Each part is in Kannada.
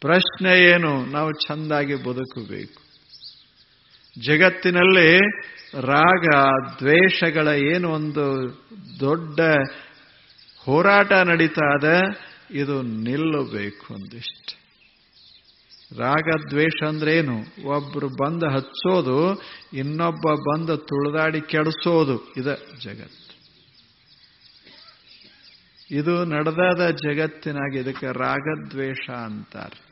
ಪ್ರಶ್ನೆ ಏನು? ನಾವು ಚಂದಾಗಿ ಬದುಕಬೇಕು. ಜಗತ್ತಿನಲ್ಲಿ ರಾಗ, ದ್ವೇಷಗಳ ಏನು ಒಂದು ದೊಡ್ಡ ಹೋರಾಟ ನಡೀತಾ ಇದೆ, ಇದು ನಿಲ್ಲಬೇಕು ಒಂದಿಷ್ಟು. ರಾಗ, ದ್ವೇಷ ಅಂದ್ರೆ ಏನು? ಒಬ್ರು ಬಂದು ಹಚ್ಚೋದು, ಇನ್ನೊಬ್ಬ ಬಂದು ತುಳಿದಾಡಿ ಕೆಡಿಸೋದು, ಇದ ಜಗತ್ತು. ಇದು ನಡೆದಾದ ಜಗತ್ತಿನಾಗ ಇದಕ್ಕೆ ರಾಗದ್ವೇಷ ಅಂತಾರೆ.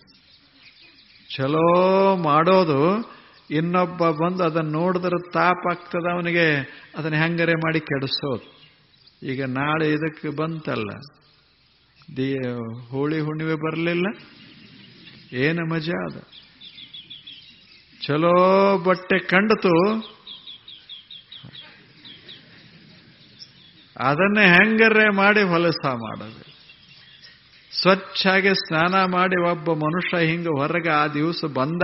ಚಲೋ ಮಾಡೋದು. ಇನ್ನೊಬ್ಬ ಬಂದು ಅದನ್ನು ನೋಡಿದ್ರೆ ತಾಪ ಆಗ್ತದ ಅವನಿಗೆ. ಅದನ್ನು ಹೆಂಗರೆ ಮಾಡಿ ಕೆಡಿಸೋದು. ಈಗ ನಾಳೆ ಇದಕ್ಕೆ ಬಂತಲ್ಲ. ದೀ, ಹೋಳಿ ಹುಣ್ಣಿಮೆ ಬರಲಿಲ್ಲ. ಏನು ಮಜಾ ಅದ. ಚಲೋ ಬಟ್ಟೆ ಕಂಡತು. ಅದನ್ನೇ ಹೆಂಗರೆ ಮಾಡಿ ಹೊಲಸ ಮಾಡೋದು. ಸ್ವಚ್ಛಾಗಿ ಸ್ನಾನ ಮಾಡಿ ಒಬ್ಬ ಮನುಷ್ಯ ಹಿಂಗ ಹೊರಗೆ ಆ ದಿವಸ ಬಂದ,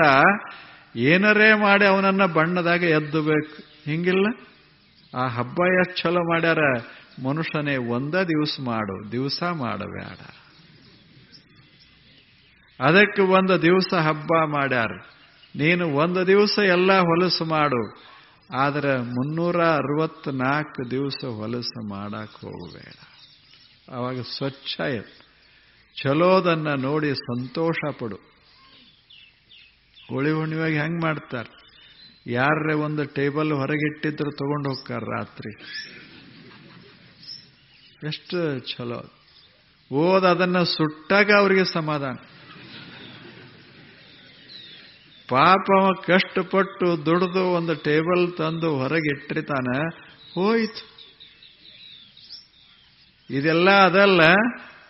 ಏನರೇ ಮಾಡಿ ಅವನನ್ನ ಬಣ್ಣದಾಗ ಎದ್ದಬೇಕು. ಹಿಂಗಿಲ್ಲ? ಆ ಹಬ್ಬ ಎಷ್ಟು ಚಲೋ ಮಾಡ್ಯಾರ? ಮನುಷ್ಯನೇ ಒಂದ ದಿವಸ ಮಾಡು, ದಿವಸ ಮಾಡಬೇಡ. ಅದಕ್ಕೆ ಒಂದು ದಿವಸ ಹಬ್ಬ ಮಾಡ್ಯಾರ. ನೀನು ಒಂದು ದಿವಸ ಎಲ್ಲ ಹೊಲಸು ಮಾಡು, ಆದ್ರೆ ಮುನ್ನೂರ ಅರವತ್ನಾಲ್ಕು ದಿವಸ ಹೊಲಸು ಮಾಡಕ್ ಹೋಗಬೇಡ. ಅವಾಗ ಸ್ವಚ್ಛ ಇತ್ತು ಚಲೋದನ್ನ ನೋಡಿ ಸಂತೋಷ ಪಡು ಹೋಳಿ ಹುಣ್ಣಿಮೆಗೆ ಹೆಂಗ್ ಮಾಡ್ತಾರೆ? ಯಾರೇ ಒಂದು ಟೇಬಲ್ ಹೊರಗಿಟ್ಟಿದ್ರು ತಗೊಂಡು ಹೋಗ್ತಾರೆ ರಾತ್ರಿ. ಎಷ್ಟು ಚಲೋ. ಓದ್ ಅದನ್ನ ಸುಟ್ಟಾಗ ಅವರಿಗೆ ಸಮಾಧಾನ. ಪಾಪ ಕಷ್ಟಪಟ್ಟು ದುಡಿದು ಒಂದು ಟೇಬಲ್ ತಂದು ಹೊರಗಿಟ್ಟಿರ್ತಾನೆ, ಹೋಯ್ತು. ಇದೆಲ್ಲ ಅದಲ್ಲ.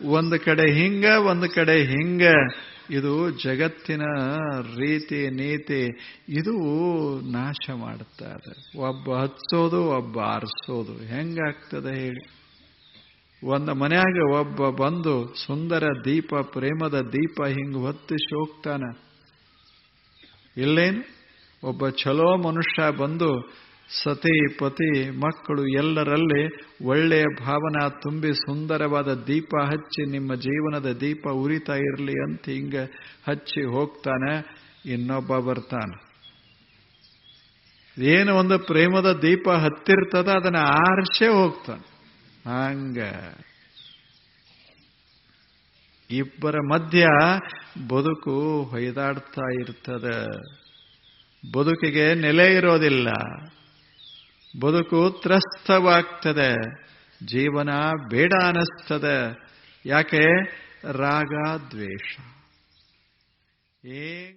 ಒಂದು ಕಡೆ ಹಿಂಗ, ಒಂದು ಕಡೆ ಹಿಂಗ. ಇದು ಜಗತ್ತಿನ ರೀತಿ, ನೀತಿ, ಇದು ನಾಶ ಮಾಡುತ್ತಾರೆ. ಒಬ್ಬ ಹಚ್ಚೋದು, ಒಬ್ಬ ಆರಿಸೋದು. ಹೆಂಗಾಗ್ತದೆ ಹೇಳಿ? ಒಂದು ಮನೆಯಾಗ ಒಬ್ಬ ಬಂದು ಸುಂದರ ದೀಪ, ಪ್ರೇಮದ ದೀಪ ಹಿಂಗ ಹೊತ್ತಿಸಿ ಹೋಗ್ತಾನ ಇಲ್ಲೇನು? ಒಬ್ಬ ಚಲೋ ಮನುಷ್ಯ ಬಂದು ಸತಿ ಪತಿ ಮಕ್ಕಳು ಎಲ್ಲರಲ್ಲಿ ಒಳ್ಳೆಯ ಭಾವನಾ ತುಂಬಿ ಸುಂದರವಾದ ದೀಪ ಹಚ್ಚಿ ನಿಮ್ಮ ಜೀವನದ ದೀಪ ಉರಿತಾ ಇರಲಿ ಅಂತ ಹಿಂಗ ಹಚ್ಚಿ ಹೋಗ್ತಾನೆ ಇನ್ನೊಬ್ಬ ಬರ್ತಾನೆ. ಏನು ಒಂದು ಪ್ರೇಮದ ದೀಪ ಹತ್ತಿರ್ತದ ಅದನ್ನ ಆರ್ಸೆ ಹೋಗ್ತಾನೆ. ಹಂಗ. ಇಬ್ಬರ ಮಧ್ಯ ಬದುಕು ಹೊಯ್ದಾಡ್ತಾ ಇರ್ತದ. ಬದುಕಿಗೆ ನೆಲೆ ಇರೋದಿಲ್ಲ. ಬದುಕು ತ್ರಸ್ತವಾಗ್ತದೆ ಜೀವನ ಬೇಡ ಅನಿಸ್ತದೆ ಯಾಕೆ? ರಾಗ ದ್ವೇಷ. ಏ